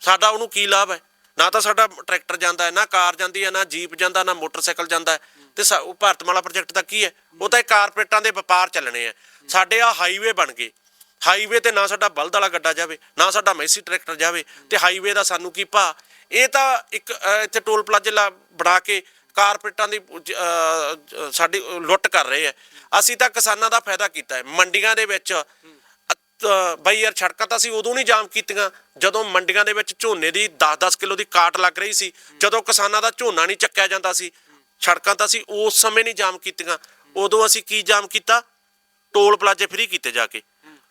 ਸਾਡਾ ਉਹਨੂੰ ਕੀ ਲਾਭ ਹੈ? ਨਾ ਤਾਂ ਸਾਡਾ ਟਰੈਕਟਰ ਜਾਂਦਾ ਹੈ, ਨਾ ਕਾਰ ਜਾਂਦੀ ਹੈ, ਨਾ ਜੀਪ ਜਾਂਦਾ, ਨਾ ਮੋਟਰਸਾਈਕਲ ਜਾਂਦਾ ਹੈ। ਤੇ ਸਾ- ਉਹ ਭਾਰਤਮਾਲਾ ਪ੍ਰੋਜੈਕਟ ਦਾ ਕੀ ਹੈ? ਉਹ ਤਾਂ ਇਹ ਕਾਰਪੋਰੇਟਾਂ ਦੇ ਵਪਾਰ ਚੱਲਣੇ ਆ ਸਾਡੇ ਆ ਹਾਈਵੇ ਬਣ ਗਏ। ਹਾਈਵੇ ਤੇ ਨਾ ਸਾਡਾ ਬਲਦ ਵਾਲਾ ਗੱਡਾ ਜਾਵੇ, ਨਾ ਸਾਡਾ ਮੈਸੀ ਟਰੈਕਟਰ ਜਾਵੇ, ਤੇ ਹਾਈਵੇ ਦਾ ਸਾਨੂੰ ਕੀ ਭਾ ਇਹ ਤਾਂ ਇੱਕ ਇੱਥੇ ਟੋਲ ਪਲਾਜ਼ੇ ਲਾ ਬਣਾ ਕੇ ਕਾਰਪੋਰੇਟਾਂ ਦੀ ਸਾਡੀ ਲੁੱਟ ਕਰ ਰਹੇ ਆ। ਅਸੀਂ ਤਾਂ ਕਿਸਾਨਾਂ ਦਾ ਫਾਇਦਾ ਕੀਤਾ ਹੈ। ਮੰਡੀਆਂ ਦੇ ਵਿੱਚ ਅ- ਬਈ ਯਾਰ ਸੜਕਾਂ ਤਾਂ ਅਸੀਂ ਉਦੋਂ ਨਹੀਂ ਜਾਮ ਕੀਤੀਆਂ, ਜਦੋਂ ਮੰਡੀਆਂ ਦੇ ਵਿੱਚ ਝੋਨੇ ਦੀ 10-10 ਕਿਲੋ ਦੀ ਕਾਟ ਲੱਗ ਰਹੀ ਸੀ, ਜਦੋਂ ਕਿਸਾਨਾਂ ਦਾ ਝੋਨਾ ਨਹੀਂ ਚੱਕਿਆ ਜਾਂਦਾ ਸੀ। ਸੜਕਾਂ ਤਾਂ ਅਸੀਂ ਉਸ ਸਮੇਂ ਨਹੀਂ ਜਾਮ ਕੀਤੀਆਂ। ਉਦੋਂ ਅਸੀਂ ਕੀ ਜਾਮ ਕੀਤਾ? ਟੋਲ ਪਲਾਜ਼ੇ ਫ੍ਰੀ ਕੀਤੇ ਜਾ ਕੇ।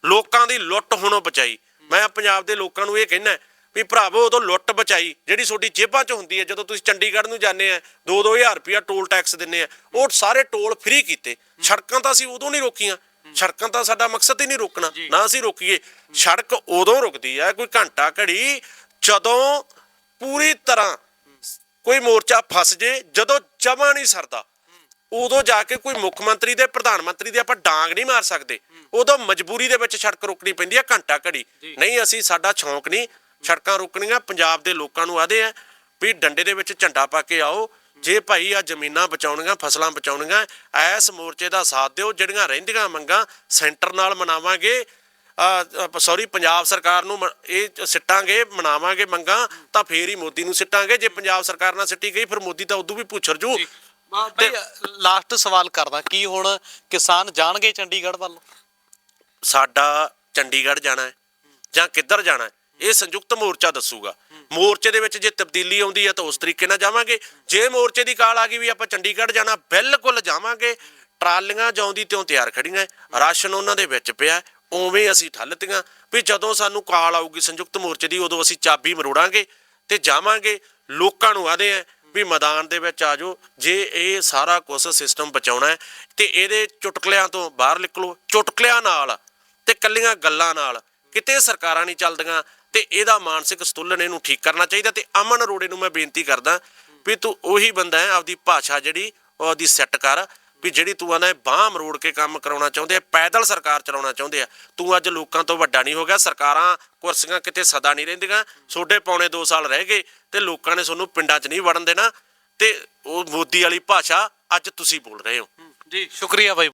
ਲੋਕਾਂ ਦੀ ਲੁੱਟ ਹੁਣੋਂ ਬਚਾਈ। ਮੈਂ ਪੰਜਾਬ ਦੇ ਲੋਕਾਂ ਨੂੰ ਇਹ ਕਹਿਣਾ ਵੀ ਭਰਾਵੋ ਉਦੋਂ ਲੁੱਟ ਬਚਾਈ ਜਿਹੜੀ ਤੁਹਾਡੀ ਜੇਬਾਂ 'ਚ ਹੁੰਦੀ ਹੈ ਜਦੋਂ ਤੁਸੀਂ ਚੰਡੀਗੜ੍ਹ ਨੂੰ ਜਾਂਦੇ ਆ 2-2000 ਰੁਪਿਆ ਟੋਲ ਟੈਕਸ ਦਿੰਨੇ ਆ ਉਹ ਸਾਰੇ ਟੋਲ ਫ੍ਰੀ ਕੀਤੇ। ਸੜਕਾਂ ਤਾਂ ਅਸੀਂ ਉਦੋਂ ਨਹੀਂ ਰੋਕੀਆਂ। ਸੜਕਾਂ ਤਾਂ ਸਾਡਾ ਮਕਸਦ ਹੀ ਨਹੀਂ ਰੋਕਣਾ ਨਾ ਅਸੀਂ ਰੋਕੀਏ। ਸੜਕ ਉਦੋਂ ਰੁਕਦੀ ਹੈ ਕੋਈ ਘੰਟਾ ਘੜੀ ਜਦੋਂ ਪੂਰੀ ਤਰ੍ਹਾਂ ਕੋਈ ਮੋਰਚਾ ਫਸ ਜੇ ਜਦੋਂ ਜਮਾ ਨਹੀਂ ਸਰਦਾ ਉਦੋਂ ਜਾ ਕੇ ਕੋਈ ਮੁੱਖ ਮੰਤਰੀ ਦੇ ਪ੍ਰਧਾਨ ਮੰਤਰੀ ਦੇ ਆਪਾਂ ਡਾਂਗ ਨਹੀਂ ਮਾਰ ਸਕਦੇ। ਉਦੋਂ ਮਜਬੂਰੀ ਦੇ ਵਿੱਚ ਸੜਕ ਰੋਕਣੀ ਪੈਂਦੀ ਹੈ ਘੰਟਾ ਘੜੀ। ਨਹੀਂ ਅਸੀਂ ਸਾਡਾ ਸ਼ੌਂਕ ਨਹੀਂ ਸੜਕਾਂ ਰੋਕਣੀਆਂ ਪੰਜਾਬ ਦੇ ਲੋਕਾਂ ਨੂੰ ਆਦੇ ਆ ਵੀ ਡੰਡੇ ਦੇ ਵਿੱਚ ਝੰਡਾ ਪਾ ਕੇ ਆਓ। ਜੇ ਭਾਈ ਆ ਜ਼ਮੀਨਾਂ ਬਚਾਉਣੀਆਂ ਫਸਲਾਂ ਬਚਾਉਣੀਆਂ ਐਸ ਮੋਰਚੇ ਦਾ ਸਾਥ ਦਿਓ ਜਿਹੜੀਆਂ ਰਹਿੰਦੀਆਂ ਮੰਗਾਂ ਸੈਂਟਰ ਨਾਲ ਮਨਾਵਾਂਗੇ ਸੌਰੀ ਪੰਜਾਬ ਸਰਕਾਰ ਨੂੰ ਇਹ ਸਿੱਟਾਂਗੇ ਮਨਾਵਾਂਗੇ ਮੰਗਾਂ ਤਾਂ ਫੇਰ ਹੀ ਮੋਦੀ ਨੂੰ ਸਿੱਟਾਂਗੇ। ਜੇ ਪੰਜਾਬ ਸਰਕਾਰ ਨਾਲ ਸਿੱਟੀ ਗਈ ਫਿਰ ਮੋਦੀ ਤਾਂ ਉਦੋਂ ਵੀ ਪੁੱਛਰ ਜੂ। ਬਈ ਲਾਸਟ ਸਵਾਲ ਕਰਦਾ ਕੀ ਹੁਣ ਕਿਸਾਨ ਜਾਣਗੇ ਚੰਡੀਗੜ੍ਹ ਵੱਲ? ਸਾਡਾ ਚੰਡੀਗੜ੍ਹ ਜਾਣਾ ਹੈ ਜਾਂ ਕਿੱਧਰ ਜਾਣਾ ਹੈ? ਇਹ ਸੰਯੁਕਤ ਮੋਰਚਾ ਦੱਸੂਗਾ। ਮੋਰਚੇ ਦੇ ਵਿੱਚ ਜੇ ਤਬਦੀਲੀ ਆਉਂਦੀ ਹੈ ਤਾਂ ਉਸ ਤਰੀਕੇ ਨਾਲ ਜਾਵਾਂਗੇ। ਜੇ ਮੋਰਚੇ ਦੀ ਕਾਲ ਆ ਗਈ ਵੀ ਆਪਾਂ ਚੰਡੀਗੜ੍ਹ ਜਾਣਾ, ਬਿਲਕੁਲ ਜਾਵਾਂਗੇ। ਟਰਾਲੀਆਂ ਜਾਉਂਦੀ ਤਿਉਂ ਤਿਆਰ ਖੜੀਆਂ। ਰਾਸ਼ਨ ਉਹਨਾਂ ਦੇ ਵਿੱਚ ਪਿਆ। ਉਵੇਂ ਅਸੀਂ ਠੱਲਤੀਆਂ। ਵੀ ਜਦੋਂ ਸਾਨੂੰ ਕਾਲ ਆਊਗੀ ਸੰਯੁਕਤ ਮੋਰਚੇ ਦੀ, ਉਦੋਂ ਅਸੀਂ ਚਾਬੀ ਮਰੋੜਾਂਗੇ ਤੇ ਜਾਵਾਂਗੇ। ਲੋਕਾਂ ਨੂੰ ਆਦੇ ਆ ਵੀ ਮੈਦਾਨ ਦੇ ਵਿੱਚ ਆ ਜਾਓ। ਜੇ ਇਹ ਸਾਰਾ ਕੁਝ ਸਿਸਟਮ ਬਚਾਉਣਾ ਹੈ, ਤੇ ਇਹਦੇ ਚੁਟਕਲਿਆਂ ਤੋਂ ਬਾਹਰ ਨਿਕਲੋ। ਚੁਟਕਲਿਆਂ ਨਾਲ ਤੇ ਕੱਲੀਆਂ ਗੱਲਾਂ ਨਾਲ। ਕਿਤੇ ਸਰਕਾਰਾਂ ਨਹੀਂ ਚੱਲਦੀਆਂ। ਤੇ ਇਹਦਾ ਮਾਨਸਿਕ ਸਤੁਲਨ ਇਹਨੂੰ ਠੀਕ ਕਰਨਾ ਚਾਹੀਦਾ ਤੇ ਅਮਨ ਅਰੋੜੇ ਨੂੰ ਮੈਂ ਬੇਨਤੀ ਕਰਦਾ ਵੀ ਤੂੰ ਉਹੀ ਬੰਦਾ ਹੈ, ਆਪਦੀ ਭਾਸ਼ਾ ਜਿਹੜੀ ਉਹ ਆਪਦੀ ਸੈੱਟ ਕਰ ਵੀ ਜਿਹੜੀ ਤੂੰ ਆਂਦਾ ਬਾਹ ਮਰੋੜ ਕੇ ਕੰਮ ਕਰਾਉਣਾ ਚਾਹੁੰਦੇ ਆ, ਪੈਦਲ ਸਰਕਾਰ ਚਲਾਉਣਾ ਚਾਹੁੰਦੇ ਆ। ਤੂੰ ਅੱਜ ਲੋਕਾਂ ਤੋਂ ਵੱਡਾ ਨਹੀਂ ਹੋ ਗਿਆ, ਸਰਕਾਰਾਂ ਕੁਰਸੀਆਂ ਕਿਤੇ ਸਦਾ ਨਹੀਂ ਰਹਿੰਦੀਆਂ ਛੋਡੇ ਪੌਣੇ 2 ਸਾਲ ਰਹਿ ਗਏ ਤੇ ਲੋਕਾਂ ਨੇ ਤੁਹਾਨੂੰ ਪਿੰਡਾਂ 'ਚ ਨਹੀਂ ਵੜਨ ਦੇਣਾ ਤੇ ਉਹ ਮੋਦੀ ਵਾਲੀ ਭਾਸ਼ਾ ਅੱਜ ਤੁਸੀਂ ਬੋਲ ਰਹੇ ਹੋ। ਜੀ, ਸ਼ੁਕਰੀਆ ਬਾਈ।